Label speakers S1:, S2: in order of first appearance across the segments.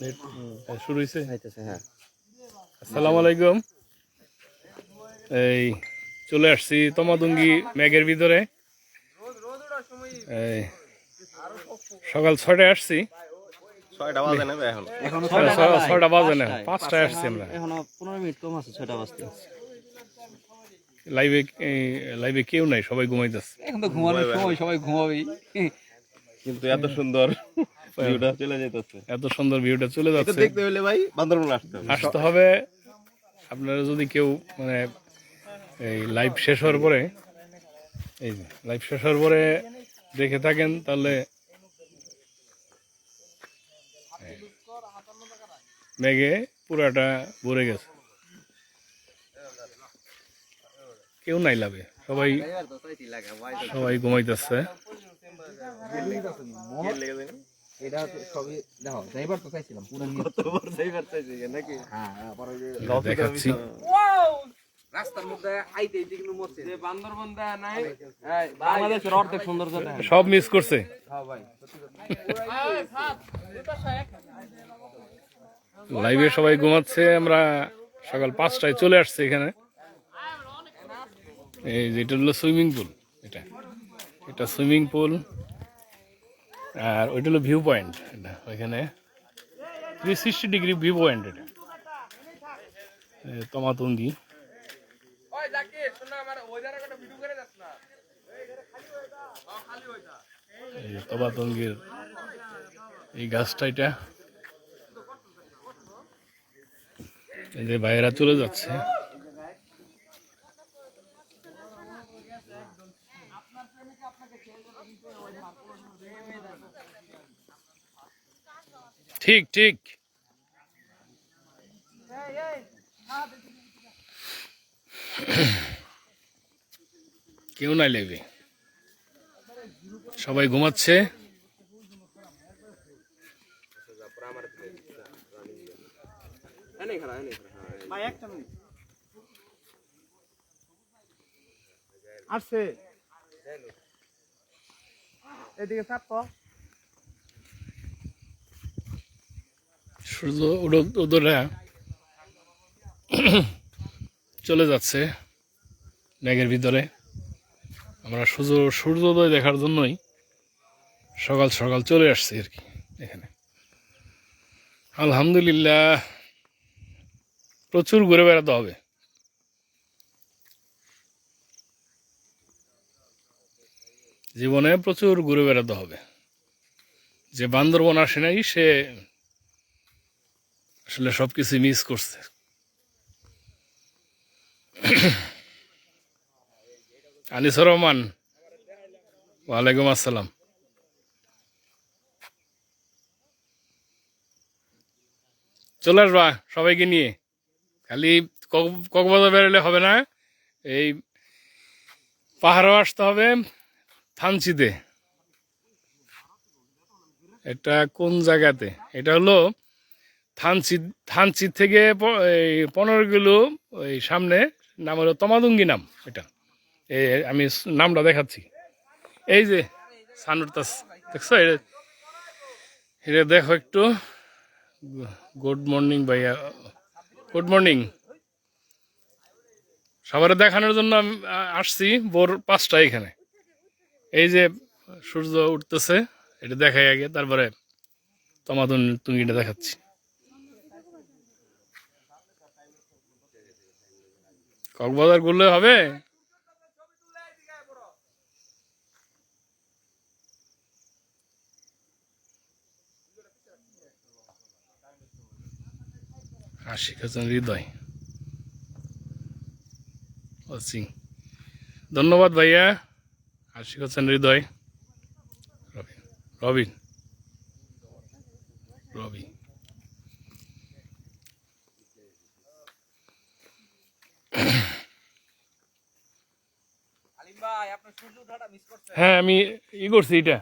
S1: Net শুরু হয়েছে
S2: হ্যাঁ।
S1: আসসালামু আলাইকুম। এই চলে আসছি তমাদুঙ্গি ম্যাগের ভিতরে। এই সকাল ছয়টায় আসছি।
S2: ছয়টা বাজে
S1: না পাঁচটায় আসছি আমরা।
S3: এখনও পনেরো মিনিট কম আছে ছয়টা বাজতে।
S1: লাইভে লাইভে কেউ নাই সবাই ঘুমাইতেছে।
S3: এখন তো ঘুমানোর সময় সবাই ঘুমাবেই।
S2: কিন্তু এত সুন্দর। ভিউটা চলে যেতেছে
S1: এত সুন্দর ভিউটা চলে যাচ্ছে।
S2: দেখতে হলে ভাই বান্দরবন আসতে হবে।
S1: আসতে হবে। আপনারা যদি কেউ মানে এই লাইভ শেষ হওয়ার পরে এই লাইভ শেষ হওয়ার পরে দেখে থাকেন তাহলে মেঘে পুরাটা ভরে গেছে। কেউ নাই লাগে সবাই সবাই ঘুমাইতেছে।
S3: এটা সবই দেখো ড্রাইভার তো চাইছিলাম পুরো হ্যাঁ পরে
S1: দেখাচ্ছি।
S3: রাস্তার মধ্যে আইতে আইতে কিন্তু মরছে। যে বান্দরবন দেয় নাই বাংলাদেশের অর্ধেক সৌন্দর্য
S1: সব মিস করছে।
S3: হ্যাঁ ভাই
S1: লাইভে সবাই ঘুমাচ্ছে আমরা সকাল পাঁচটায় চলে আসছি এখানে। এই যেটা হলো সুইমিং পুল এটা। এটা সুইমিং পুল আর ওইটা হলো ভিউ পয়েন্ট এটা ওইখানে three sixty degree view point এটা। যে তমাতঙ্গির এই গাছটা এটা। এই যে ভাইয়েরা চলে যাচ্ছে। ঠিক ঠিক। কেউ নাই লেবে সবাই ঘুমাচ্ছে।
S4: আসছে। এদিকে চাপ তো
S1: সূর্য চলে যাচ্ছে ম্যাগের ভিতরে। আমরা সূর্য সূর্যোদয় দেখার জন্যই সকাল সকাল চলে আসছি আর কি এখানে। আলহামদুলিল্লাহ, প্রচুর ঘুরে বেড়াতে হবে। জীবনে প্রচুর ঘুরে বেড়াতে হবে। যে বান্দরবন আসে নাই, সে আসলে সব কিছু মিস করছে। আনিসুর রহমান, ওয়ালাইকুম আসসালাম। চলে আসবা সবাইকে নিয়ে। খালি কক- কক্সবাজার বেরোলে হবে না। এই পাহাড়ও আসতে হবে। থানচিতে এটা কোন জায়গাতে? এটা হলো থানচি থানচি থেকে এই পনেরো কিলো, ওই সামনে নাম হলো তমাদুঙ্গি নাম এটা। এই আমি নামটা দেখাচ্ছি। এই যে সানুর তাস, দেখছ? এটা এটা দেখো একটু। গুড মর্নিং ভাইয়া। Good morning. সবার দেখানোর জন্য আসছি। ভোর পাঁচটা এখানে। এই যে সূর্য উঠতেছে, এটা দেখাই আগে, তারপরে তমাদুন তুঙ্গিটা দেখাচ্ছি। কক্সবাজার ঘুরলে হবে? হৃদয়। ধন্যবাদ ভাইয়া। আশিক হাসান হৃদয়। রবিন রবি। হ্যাঁ আমি ই করছি এটা।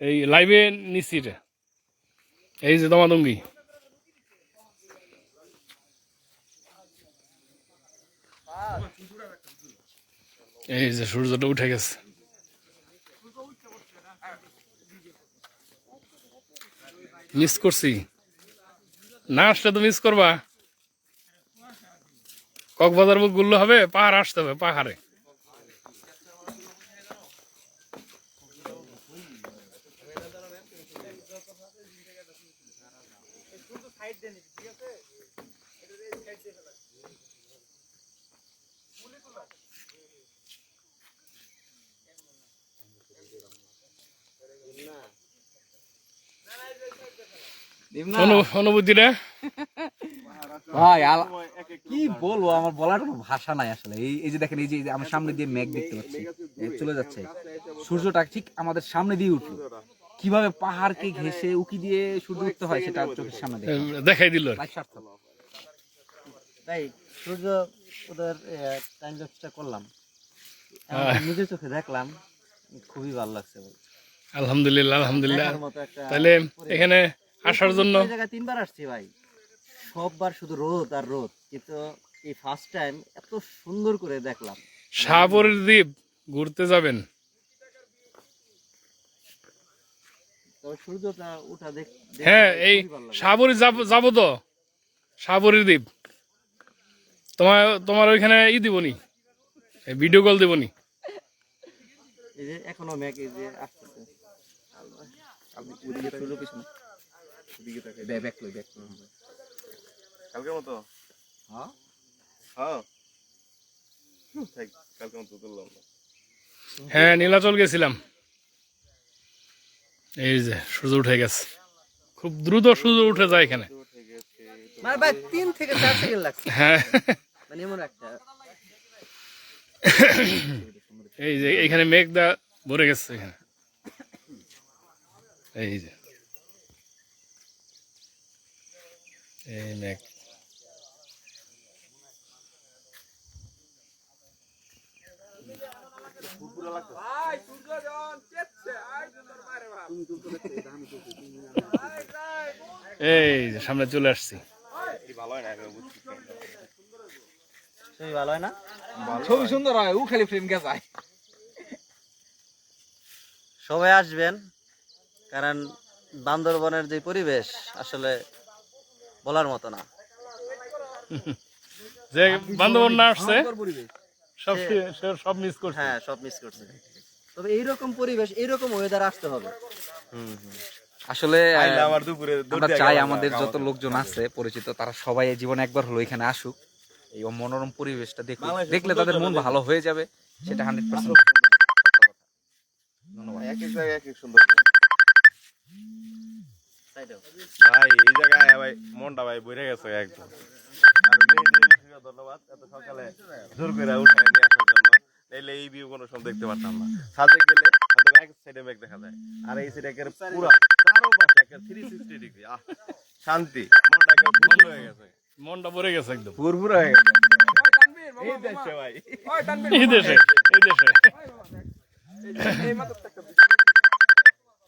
S1: এই লাইভে নিচ্ছি এটা। এই যে দমাদঙ্গি এই যে সূর্যটা উঠে গেছে। মিস করছি। না আসলে তো মিস করবা। কক্সবাজার বুকগুলো হবে, পাহাড় আসতে হবে, পাহাড়ে। অনুভূতিটা?
S5: ভাই আল- কি বলব আমার বলার কোনো ভাষা নাই আসলে। এই এই যে দেখেন এই যে এই যে আমার সামনে দিয়ে মেঘ দেখতে পাচ্ছি চলে যাচ্ছে। সূর্যটা ঠিক আমাদের সামনে দিয়ে উঠল। কীভাবে পাহাড়কে ঘেসে উকি দিয়ে সূর্য উঠতে হয় সেটা চোখের সামনে
S1: দেখাই দিল।
S6: তাই সূর্য ওদের টাইম ল্যাপসটা করলাম। নিজের চোখে দেখলাম খুবই ভালো লাগছে।
S1: আলহামদুলিল্লাহ আলহামদুলিল্লাহ। তাহলে এখানে আসার জন্য?
S6: তিনবার আসছি ভাই। সববার শুধু রোদ আর রোদ। কিন্তু এই ফার্স্ট টাইম এত সুন্দর করে দেখলাম।
S1: শাহপুরের দ্বীপ ঘুরতে যাবেন।
S6: সূর্যটা ওঠা দেখ
S1: হ্যাঁ এই। শাহপুরি যাব যাব তো? শাহপুরের দ্বীপ। তোমার তোমার ওইখানে ই দিবনি ভিডিও কল দিবনি
S6: এই যে এখনও এই যে আসতেছে।
S5: ব্যাক লই
S2: মতো?
S5: হ্যাঁ?
S2: হ্যাঁ। থাক, মতো তুললাম
S1: হ্যাঁ নীলাচল গেছিলাম। এই যে সূর্য উঠে গেছে। খুব দ্রুত সূর্য উঠে যায় এখানে।
S6: মানে ভাই তিন থেকে চার সেকেন্ড লাগছে।
S1: হ্যাঁ।
S6: মানে এমন একটা
S1: এই যে এখানে মেঘদা ভরে গেছে এখানে। এই যে। এই মেঘ এই সামনে চলে আসছি।
S2: ভালো হয় না?
S6: ছবি
S5: সুন্দর হয় ও খালি ফ্রেম গেছায়
S6: সবাই আসবেন কারণ বান্দরবনের যে পরিবেশ আসলে বলার মতো না।
S1: যে বান্ধবন না আসছে সব সব মিস করছে।
S6: হ্যাঁ সব মিস করছে। তবে এইরকম পরিবেশ এই এইরকম ওয়েদার আসতে হবে।
S5: আসলে আমরা চাই আমাদের যত লোকজন আছে পরিচিত তারা সবাই এই জীবনে একবার হলো এখানে আসুক। এই মনোরম পরিবেশটা দেখুক। দেখলে তাদের মন ভালো হয়ে যাবে সেটা হান্ড্রেড পার্সেন্ট
S2: দাও। এক এক জায়গায় এক এক সুন্দর। ভাই এই জায়গায় ভাই মনটা ভাই বইরে গেছে একদম। আর ধন্যবাদ। এত সকালে জোর করে উঠায় নিয়ে আসার জন্য। নাইলে এই ভিউ কোনো সময় দেখতে পারতাম না। সাজে গেলে এক সাইডে মেঘ দেখা যায় আর এই সাইডে একের পুরো চারো পাশে একের থ্রি সিক্সটি ডিগ্রি আহ শান্তি। মনটা একের ফুল হয়ে গেছে।
S1: মনটা ভরে গেছে একদম।
S2: ফুরফুরা হয়ে গেছে। এই দেশে ভাই।
S1: এই দেশে এই দেশে।
S3: এই মাত্র একটা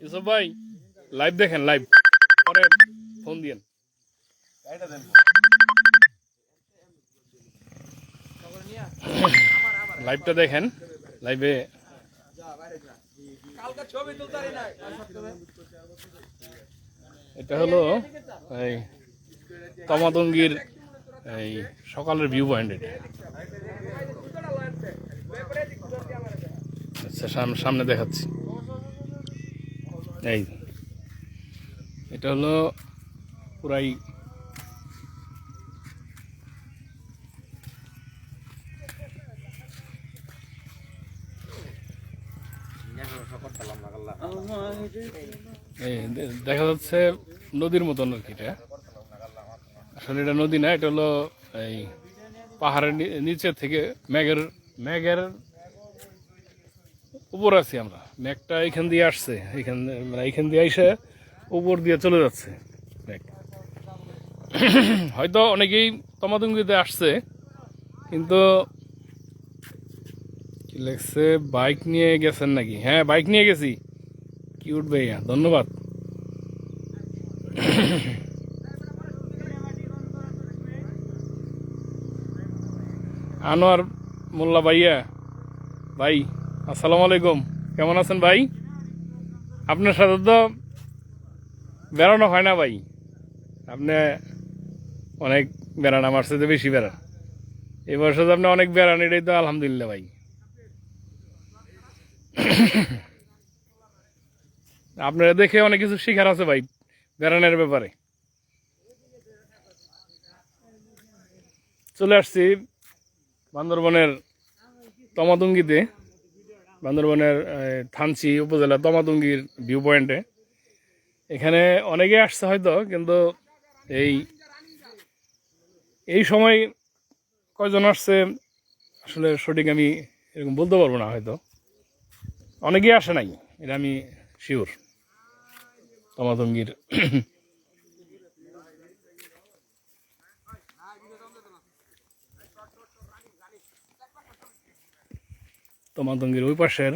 S1: ইউসুফ ভাই লাইভ দেখেন লাইভ পরে ফোন দিয়েন। লাইভটা দেখেন। লাইভে এটা হলো এই তমাতঙ্গির এই সকালের ভিউ পয়েন্ট এটা। আচ্ছা সাম- সামনে দেখাচ্ছি। এই এটা হলো পুরাই দেখা যাচ্ছে নদীর মতন আর কি এটা। আসলে এটা নদী না, এটা হলো এই পাহাড়ের নিচে থেকে মেঘের মেঘের উপর আছি আমরা। মেঘটা এখান দিয়ে আসছে, এখান মানে এখান দিয়ে এসে উপর দিয়ে চলে যাচ্ছে। মেঘ হয়তো অনেকেই তমাতঙ্গিতে আসছে, কিন্তু কি লেগছে, বাইক নিয়ে গেছেন নাকি? হ্যাঁ বাইক নিয়ে গেছি। কিউট ভাইয়া, ধন্যবাদ। আনোয়ার মোল্লা ভাইয়া, ভাই, আসসালামু আলাইকুম। কেমন আছেন ভাই? আপনার সাথে তো বেরোনো হয় না ভাই। আপনি অনেক বেড়ান, আমার সাথে বেশি বেড়ান। এই বছর আপনি অনেক বেড়ান, এটাই তো আলহামদুলিল্লাহ ভাই। আপনারা দেখে অনেক কিছু শিখার আছে ভাই, বেড়ানোর ব্যাপারে। চলে আসছি বান্দরবনের তমাতুঙ্গিতে। বান্দরবনের থানচি উপজেলা তমাতুঙ্গির ভিউ পয়েন্টে এখানে অনেকে আসছে হয়তো, কিন্তু এই এই সময় কয়জন আসছে, আসলে সঠিক আমি এরকম বলতে পারব না হয়তো। অনেকেই আসে নাই, এটা আমি শিওর তমাতঙ্গির তমাতঙ্গির ওই পাশের,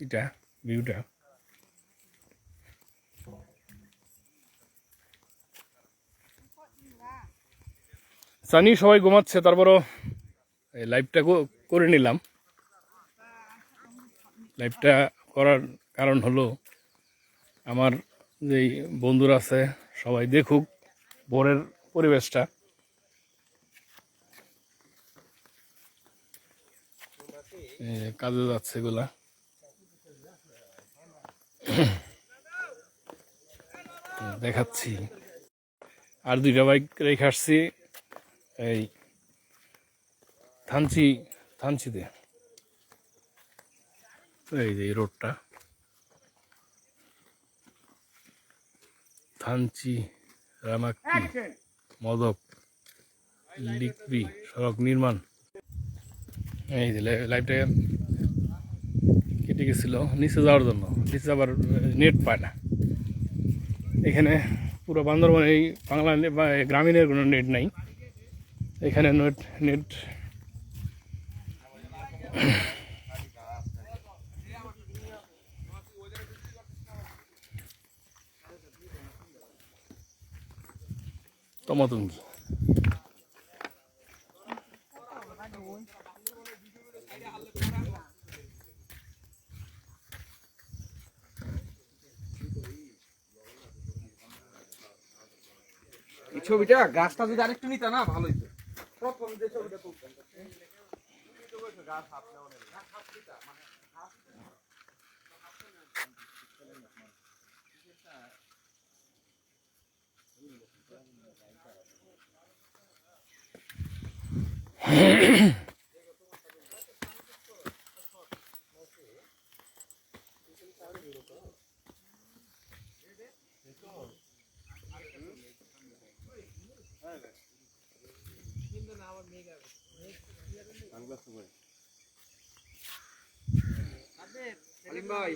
S1: এটা ভিউটা জানি সবাই ঘুমাচ্ছে, তারপরও এই লাইভটা করে নিলাম। লাইভটা করার কারণ হলো আমার যেই বন্ধুরা আছে, সবাই দেখুক ভোরের পরিবেশটা। কাজে যাচ্ছে এগুলা। দেখাচ্ছি। আর দুইটা বাইক রেখে আসছি। এই থানচি থানচিতে এই যে এই রোডটা। থানচি রামাক্কি মদক লিকবি সড়ক নির্মাণ। এই যে লাই- লাইভটা কেটে গেছিল নিচে যাওয়ার জন্য। নিচে আবার নেট পায় না। এখানে পুরো বান্দরবন এই বাংলা গ্রামীণের কোনো নেট নাই। এখানে নেট নেট। তমাতুঙ্গি
S3: এই ছবিটা গাছটা যদি আরেকটু নিতা না ভালোই হইতো। প্রথম যে ছবিটা তুলতাম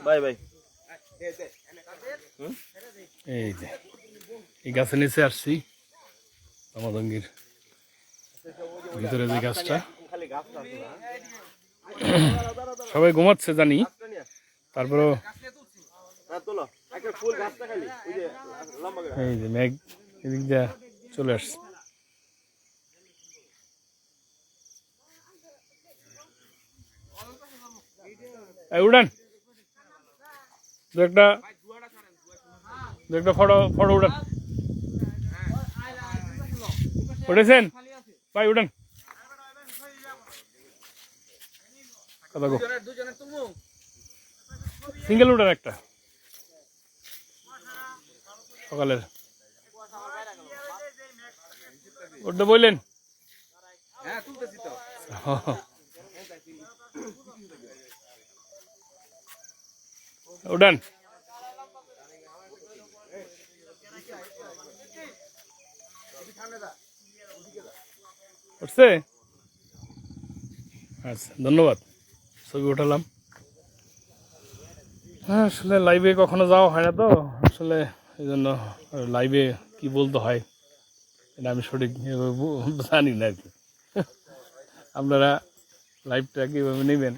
S2: বাই বাই।
S1: এই যে এই গাছের নিচে আসছি ভিতরে যে গাছটা। সবাই ঘুমাচ্ছে জানি। তারপরেও
S2: না তোলো। একটা ফুল গাছটা খালি ওই যে লম্বা করে।
S1: এই যে মেঘ এদিক দিয়ে চলে আসছে। উড়ান। দু একটা দু একটা ফটো ফটো উড়ান। উঠেছেন? ভাই উড়ান। সিঙ্গেল উড়ান একটা। সকালের। উঠতে বললেন।
S3: হ্যাঁ।
S1: উড়ান উঠছে? আচ্ছা ধন্যবাদ। ছবি উঠালাম। হ্যাঁ আসলে লাইভে কখনো যাওয়া হয় না তো। আসলে এই জন্য লাইভে কি বলতে হয়, এটা আমি সঠিক জানি না আর কি। আপনারা লাইভটা কীভাবে নেবেন?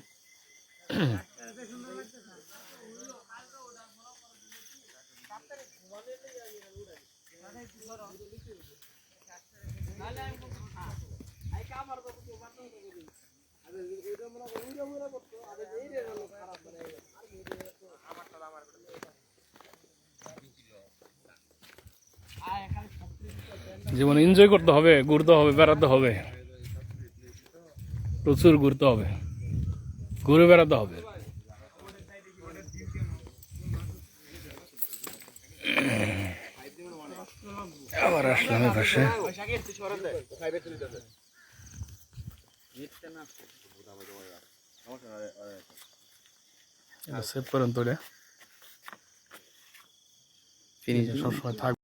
S1: যেমন এনজয় করতে হবে, ঘুরতে হবে, বেড়াতে হবে। প্রচুর ঘুরতে হবে। ঘুরে বেড়াতে হবে। আবার আসলাম এ পাশে সেভ করেন তো রে সবসময় থাক